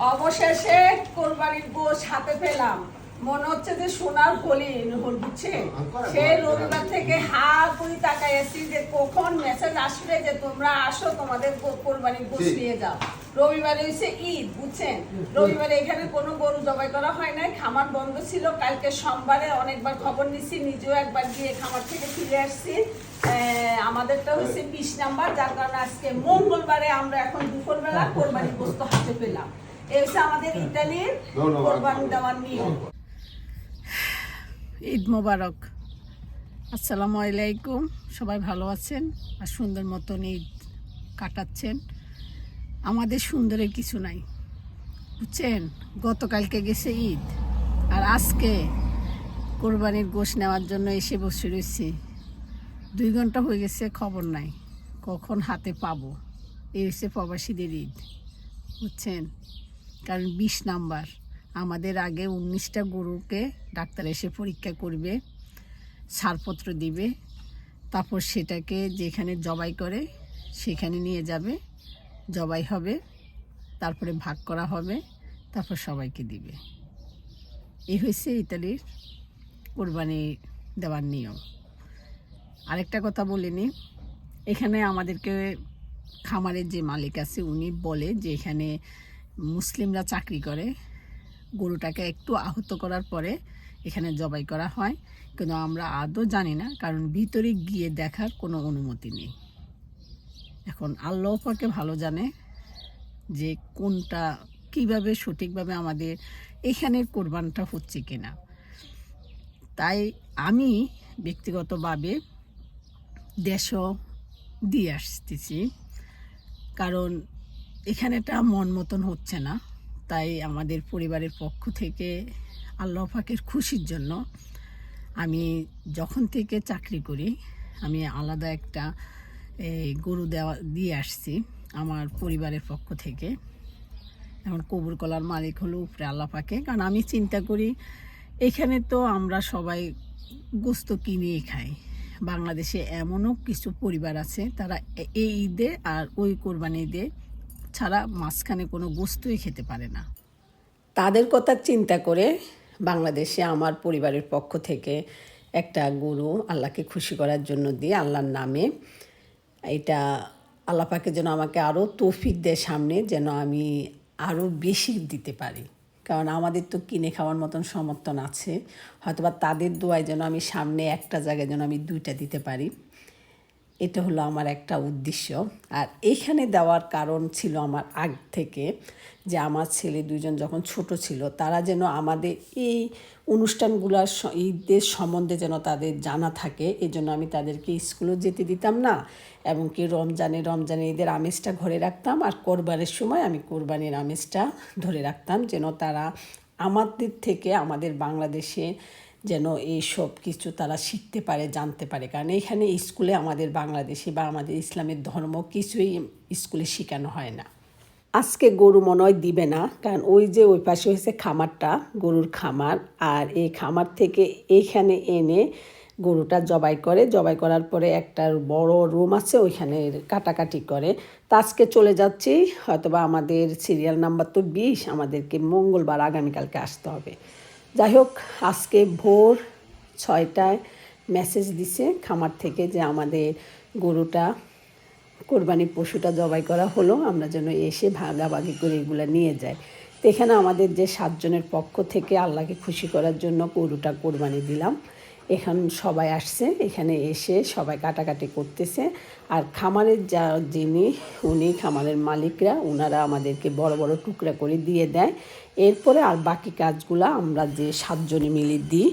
অবশেষে কোরবানির গোশ হাতে পেলাম। মনে হচ্ছে যে সোনার হলি বুঝছে? সেই রবিবার থেকে হা করে তাকাই আছি যে কখন মেসেজ আসবে যে তোমরা আসো তোমাদের কোরবানির গোশ নিয়ে যাও। রবিবারে হচ্ছে ঈদ বুঝছেন? রবিবারে এখানে কোনো গরু জবাই করা হয় নাই খামার বন্ধ ছিল। কালকে সোমবারে অনেকবার খবর নিচ্ছি নিজেও একবার গিয়ে খামার থেকে ফিরে আসছি। আহ, আমাদেরটা হচ্ছে বিশ নাম্বার যার কারণে আজকে মঙ্গলবারে আমরা এখন দুপুরবেলা কোরবানির গোস্ত হাতে পেলাম। এই আমাদের ইতালির কোরবানি দেওয়ার নিয়ম। ঈদ মোবারক। আসসালামু আলাইকুম। সবাই ভালো আছেন? আর সুন্দর মতন ঈদ কাটাচ্ছেন। আমাদের সুন্দরের কিছু নাই। বুঝছেন? গতকালকে গেছে ঈদ। আর আজকে কোরবানির গোশ নেওয়ার জন্য এসে বসে রয়েছি। দুই ঘণ্টা হয়ে গেছে খবর নাই। কখন হাতে পাবো? এই হচ্ছে প্রবাসীদের ঈদ। বুঝছেন? কারণ বিশ নাম্বার। আমাদের আগে উনিশটা গরুকে ডাক্তার এসে পরীক্ষা করবে সারপত্র দিবে, তারপর সেটাকে যেখানে জবাই করে সেখানে নিয়ে যাবে, জবাই হবে, তারপরে ভাগ করা হবে, তারপর সবাইকে দিবে। এই হয়েছে ইতালির কোরবানি দেওয়ার নিয়ম। আরেকটা কথা বলিনি এখানে আমাদেরকে খামারের যে মালিক আছে, উনি বলে যে এখানে মুসলিমরা চাকরি করে, গরুটাকে একটু আহত করার পরে এখানে জবাই করা হয়। কিন্তু আমরা আদৌ জানি না, কারণ ভিতরে গিয়ে দেখার কোনো অনুমতি নেই। এখন আল্লাহ পাকে ভালো জানে যে কোনটা কীভাবে সঠিকভাবে আমাদের এখানের কোরবানটা হচ্ছে কিনা। তাই আমি ব্যক্তিগতভাবে দেশও দিয়ে আসতেছি, কারণ এখানেটা মন মতন হচ্ছে না। তাই আমাদের পরিবারের পক্ষ থেকে আল্লাহ পাকের খুশির জন্য আমি যখন থেকে চাকরি করি, আমি আলাদা একটা গরু দেওয়া, দিয়ে আসছি আমার পরিবারের পক্ষ থেকে। এখন কবুর কলার মালিক হলো উপরে আল্লাহ পাকে। কারণ আমি চিন্তা করি, এখানে তো আমরা সবাই গোস্ত কিনেই খাই। বাংলাদেশে এমনও কিছু পরিবার আছে, তারা এই ঈদে আর ওই কোরবানি ঈদে ছাড়া মাঝখানে কোনো গোস্তই খেতে পারে না। তাদের কথা চিন্তা করে বাংলাদেশে আমার পরিবারের পক্ষ থেকে একটা গরু আল্লাহকে খুশি করার জন্য দিয়ে আল্লাহর নামে এটা আল্লাহ পাকে যেন আমাকে আরও তৌফিক দেয় সামনে, যেন আমি আরও বেশি দিতে পারি। কারণ আমাদের তো কিনে খাওয়ার মতন সমর্থন আছে। হয়তোবা তাদের দোয়ায় যেন আমি সামনে একটা জায়গায় যেন আমি দুইটা দিতে পারি। এটা হলো আমার একটা উদ্দেশ্য। আর এইখানে দেওয়ার কারণ ছিল আমার আগ থেকে যে আমার ছেলে দুজন যখন ছোট ছিল, তারা যেন আমাদের এই অনুষ্ঠানগুলোর ঈদের সম্বন্ধে যেন তাদের জানা থাকে। এই জন্য আমি তাদেরকে স্কুলেও যেতে দিতাম না এবং কি রমজানে রমজানে ঈদের আমেজটা ঘরে রাখতাম আর কোরবানের সময় আমি কোরবানির আমেজটা ধরে রাখতাম যেন তারা আমাদের থেকে, আমাদের বাংলাদেশে যেন এই সব কিছু তারা শিখতে পারে, জানতে পারে। কারণ এখানে স্কুলে আমাদের বাংলাদেশি বা আমাদের ইসলামের ধর্ম কিছুই স্কুলে শেখানো হয় না। আজকে গরু মনে হয় দিবে না, কারণ ওই যে ওই পাশে হয়েছে খামারটা, গরুর খামার। আর এই খামার থেকে এইখানে এনে গরুটা জবাই করে, জবাই করার পরে একটা বড় রুম আছে, ওইখানে কাটাকাটি করে। তা আজকে চলে যাচ্ছি, হয়তোবা আমাদের সিরিয়াল নাম্বার তো বিশ, আমাদেরকে মঙ্গলবার, আগামীকালকে আসতে হবে। যাই হোক, আজকে ভোর ছয়টায় মেসেজ দিছে খামার থেকে যে আমাদের গরুটা, কোরবানি পশুটা জবাই করা হলো, আমরা যেন এসে ভাগাভাগি করে এগুলো নিয়ে যাই। তো এখানে আমাদের যে সাতজনের পক্ষ থেকে আল্লাহকে খুশি করার জন্য গরুটা কোরবানি দিলাম। এখন সবাই আসছে, এখানে এসে সবাই কাটাকাটি করতেছে। আর খামারের যা যিনি, উনি খামারের মালিকরা ওনারা আমাদেরকে বড় বড় টুকরা করে দিয়ে দেয়। এরপরে আর বাকি কাজগুলো আমরা যে সাতজনে মিলে দিই,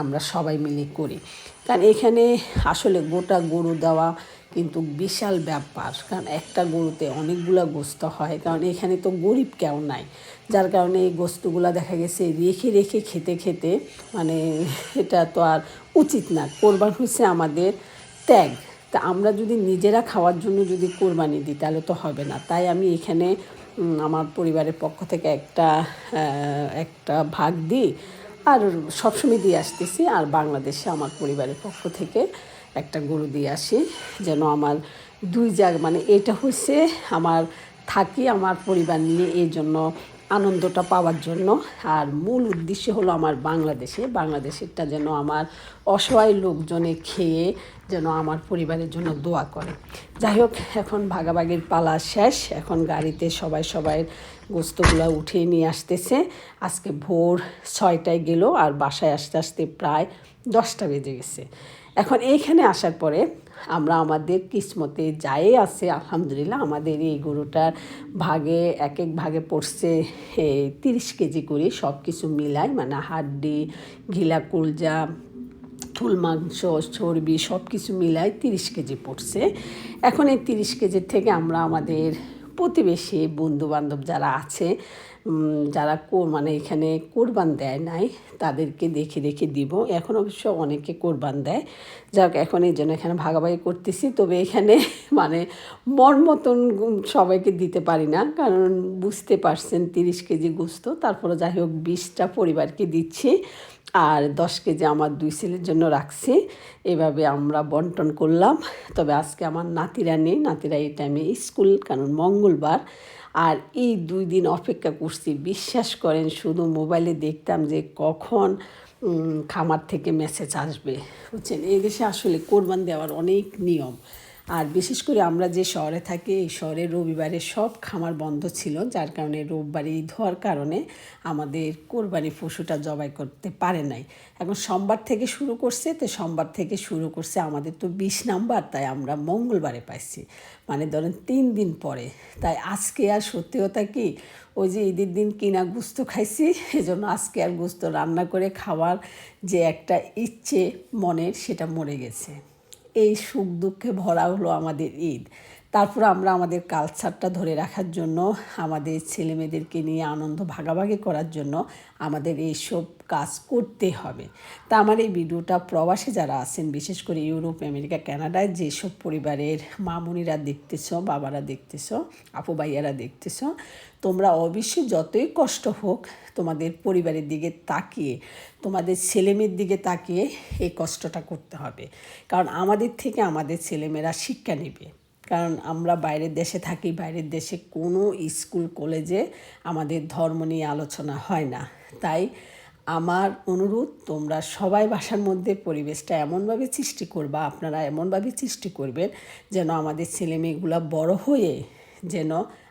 আমরা সবাই মিলে করি। কারণ এখানে আসলে গোটা গরু দেওয়া কিন্তু বিশাল ব্যাপার, কারণ একটা গরুতে অনেকগুলো গোস্ত হয়, কারণ এখানে তো গরিব কেউ নাই। যার কারণে এই গোস্তগুলো দেখা গেছে রেখে রেখে, খেতে খেতে মানে এটা তো আর উচিত না। কোরবান হচ্ছে আমাদের ত্যাগ। তা আমরা যদি নিজেরা খাওয়ার জন্য যদি কোরবানি দিই, তাহলে তো হবে না। তাই আমি এখানে আমার পরিবারের পক্ষ থেকে একটা একটা ভাগ দিই, আর সবসময় দিয়ে আসতেছি, আর বাংলাদেশে আমার পরিবারের পক্ষ থেকে একটা গরু দিয়ে আসি, যেন আমার দুই জায়গা মানে এটা হচ্ছে আমার থাকি, আমার পরিবার নিয়ে এই জন্য আনন্দটা পাওয়ার জন্য। আর মূল উদ্দেশ্য হলো আমার বাংলাদেশে, বাংলাদেশেরটা যেন আমার অসহায় লোকজনে খেয়ে যেন আমার পরিবারের জন্য দোয়া করে। যাই হোক, এখন ভাগাভাগির পালা শেষ, এখন গাড়িতে সবাই সবাই গোস্তগুলো উঠিয়ে নিয়ে আসতেছে। আজকে ভোর ছয়টায় গেল, আর বাসায় আসতে আসতে প্রায় দশটা বেজে গেছে। এখন এইখানে আসার পরে আমরা আমাদের কিসমতে যাই আছে, আলহামদুলিল্লাহ আমাদের এই গরুটার ভাগে এক এক ভাগে পড়ছে তিরিশ কেজি করে সব কিছু মিলাই মানে হাড্ডি, ঘিলা কুলজা থুল মাংস, চর্বি সব কিছু মিলাই তিরিশ কেজি পড়ছে। এখন এই তিরিশ কেজির থেকে আমরা আমাদের প্রতিবেশী বন্ধু বান্ধব যারা আছে যারা মানে এখানে কোরবান দেয় নাই, তাদেরকে দেখে দেখে দিব। এখন অবশ্য অনেকে কোরবান দেয়। যাক, এখন এই জন্য এখানে ভাগাভাগি করতেছি। তবে এখানে মানে মন মতন সবাইকে দিতে পারি না। কারণ বুঝতে পারছেন, তিরিশ কেজি গোস্ত, তারপরে যাই হোক, বিশটা পরিবারকে দিচ্ছি। আর দশ কেজি আমার দুই ছেলের জন্য রাখছি। এভাবে আমরা বন্টন করলাম। তবে আজকে আমার নাতিরা নেই। নাতিরা এই টাইমে স্কুল, কারণ মঙ্গলবার। আর এই দুই দিন অপেক্ষা করছি। বিশ্বাস করেন, শুধু মোবাইলে দেখতাম যে কখন খামার থেকে মেসেজ আসবে। বুঝছেন? এই দেশে আসলে কোরবান দেওয়ার অনেক নিয়ম। আর বিশেষ করে আমরা যে শহরে থাকি, এই শহরে রবিবারে সব খামার বন্ধ ছিল, যার কারণে রোববারে ঈদ হওয়ার কারণে আমাদের কোরবানি পশুটা জবাই করতে পারে নাই। এখন সোমবার থেকে শুরু করছে, তো সোমবার থেকে শুরু করছে আমাদের তো বিশ নাম্বার, তাই আমরা মঙ্গলবারে পাইছি। মানে ধরেন তিন দিন পরে। তাই আজকে আর সত্যি কথা কি, ওই যে ঈদের দিন কিনা গুস্ত খাইছি, এজন্য আজকে আর গুস্ত রান্না করে খাওয়ার যে একটা ইচ্ছে মনের, সেটা মরে গেছে। এই সুখ দুঃখে ভরা হলো আমাদের ঈদ। তারপর আমরা আমাদের কালচারটা ধরে রাখার জন্য, আমাদের ছেলেমেয়েদেরকে নিয়ে আনন্দ ভাগাভাগি করার জন্য আমাদের এইসব কাজ করতে হবে। তা আমার এই ভিডিওটা প্রবাসী যারা আছেন, বিশেষ করে ইউরোপ, আমেরিকা, কানাডায়, যেসব পরিবারের মামুনিরা দেখতেছ, বাবারা দেখতেছ, আপু ভাইয়ারা দেখতেছ, তোমরা অবশ্যই যতই কষ্ট হোক তোমাদের পরিবারের দিকে তাকিয়ে, তোমাদের ছেলেমেয়ের দিকে তাকিয়ে এই কষ্টটা করতে হবে। কারণ আমাদের থেকে আমাদের ছেলেমেয়েরা শিক্ষা নেবে। কারণ আমরা বাইরের দেশে থাকি, বাইরের দেশে কোনো স্কুল, কলেজে আমাদের ধর্ম নিয়ে আলোচনা হয় না। তাই আমার অনুরোধ, তোমরা সবাই বাসার মধ্যে পরিবেশটা এমনভাবে সৃষ্টি করবা, আপনারা এমনভাবে সৃষ্টি করবেন যেন আমাদের ছেলেমেয়েগুলা বড় হয়ে যেন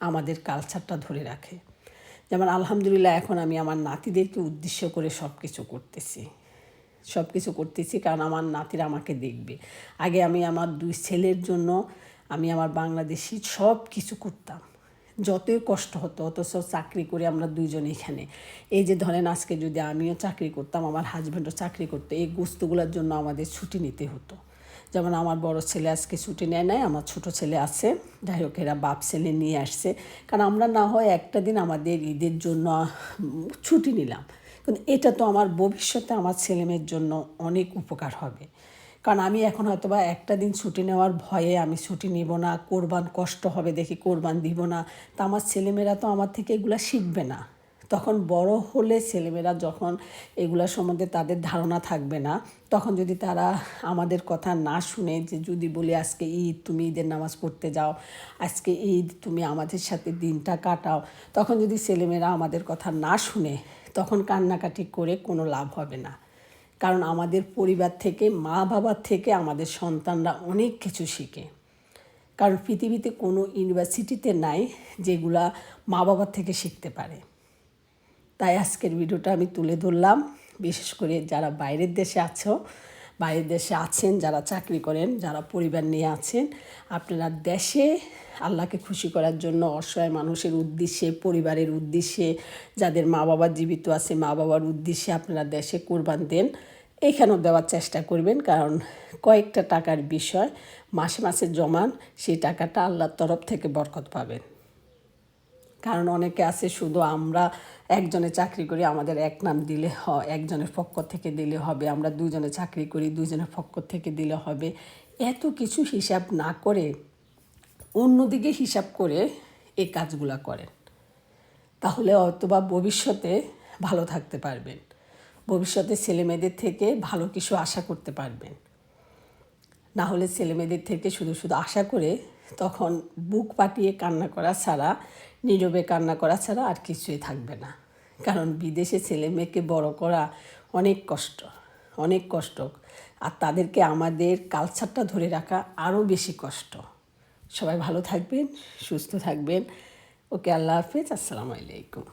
আমাদের কালচারটা ধরে রাখে। যেমন আলহামদুলিল্লাহ এখন আমি আমার নাতিদেরকে উদ্দেশ্য করে সব কিছু করতেছি। সব কিছু করতেছি কারণ আমার নাতিরা আমাকে দেখবে। আগে আমি আমার দুই ছেলের জন্য আমি আমার বাংলাদেশি সব কিছু করতাম। যতই কষ্ট হতো, অথচ চাকরি করে আমরা দুইজন এখানে। এই যে ধরেন আজকে যদি আমিও চাকরি করতাম, আমার হাজব্যান্ডও চাকরি করতো, এই গোস্তগুলোর জন্য আমাদের ছুটি নিতে হতো। যেমন আমার বড় ছেলে আজকে ছুটি নেয় নাই, আমার ছোট ছেলে আছে। যাই হোক, এরা বাপ ছেলে নিয়ে আসছে। কারণ আমরা না হয় একটা দিন আমাদের ঈদের জন্য ছুটি নিলাম। কিন্তু এটা তো আমার ভবিষ্যতে আমার ছেলেমেয়ের জন্য অনেক উপকার হবে। কারণ আমি এখন হয়তো বা একটা দিন ছুটি নেওয়ার ভয়ে আমি ছুটি নিব না, কোরবান কষ্ট হবে দেখি কোরবান দিব না। তা আমার ছেলেমেয়েরা তো আমার থেকে এগুলো শিখবে না। তখন বড় হলে ছেলেমেয়েরা যখন এগুলা সম্বন্ধে তাদের ধারণা থাকবে না, তখন যদি তারা আমাদের কথা না শুনে যে যদি বলি আজকে ঈদ, তুমি ঈদের নামাজ পড়তে যাও, আজকে ঈদ, তুমি আমাদের সাথে দিনটা কাটাও, তখন যদি ছেলেমেয়েরা আমাদের কথা না শুনে, তখন কান্নাকাটি করে কোনো লাভ হবে না। কারণ আমাদের পরিবার থেকে, মা বাবার থেকে আমাদের সন্তানরা অনেক কিছু শিখে। কারণ পৃথিবীতে কোনো ইউনিভার্সিটিতে নাই যেগুলা মা বাবার থেকে শিখতে পারে। তাই আজকের ভিডিওটা আমি তুলে ধরলাম। বিশেষ করে যারা বাইরের দেশে আছো বাইরের দেশে আছেন, যারা চাকরি করেন, যারা পরিবার নিয়ে আছেন, আপনারা দেশে আল্লাহকে খুশি করার জন্য অসহায় মানুষের উদ্দেশ্যে, পরিবারের উদ্দেশ্যে, যাদের মা বাবা জীবিত আছে মা বাবার উদ্দেশ্যে আপনারা দেশে কোরবান দেন। এইখানেও দেওয়ার চেষ্টা করবেন, কারণ কয়েকটা টাকার বিষয় মাসে মাসে জমান, সেই টাকাটা আল্লাহর তরফ থেকে বরকত পাবেন। কারণ অনেকে আছে, শুধু আমরা একজনে চাকরি করি, আমাদের এক নাম দিলে হ, একজনের পক্ষ থেকে দিলে হবে, আমরা দুজনে চাকরি করি, দুজনের পক্ষ থেকে দিলে হবে। এত কিছু হিসাব না করে অন্যদিকে হিসাব করে এই কাজগুলা করেন। তাহলে হয়তোবা ভবিষ্যতে ভালো থাকতে পারবেন। ভবিষ্যতে ছেলেমেয়েদের থেকে ভালো কিছু আশা করতে পারবেন। না হলে ছেলেমেয়েদের থেকে শুধু শুধু আশা করে তখন বুক পাটিয়ে কান্না করা ছাড়া নীরবে কান্না করা ছাড়া আর কিছুই থাকবে না। কারণ বিদেশে ছেলে মেয়েকে বড় করা অনেক কষ্ট অনেক কষ্ট। আর তাদেরকে আমাদের কালচারটা ধরে রাখা আরও বেশি কষ্ট। সবাই ভালো থাকবেন, সুস্থ থাকবেন। ওকে আল্লাহ হাফেজ, আসসালামু আলাইকুম।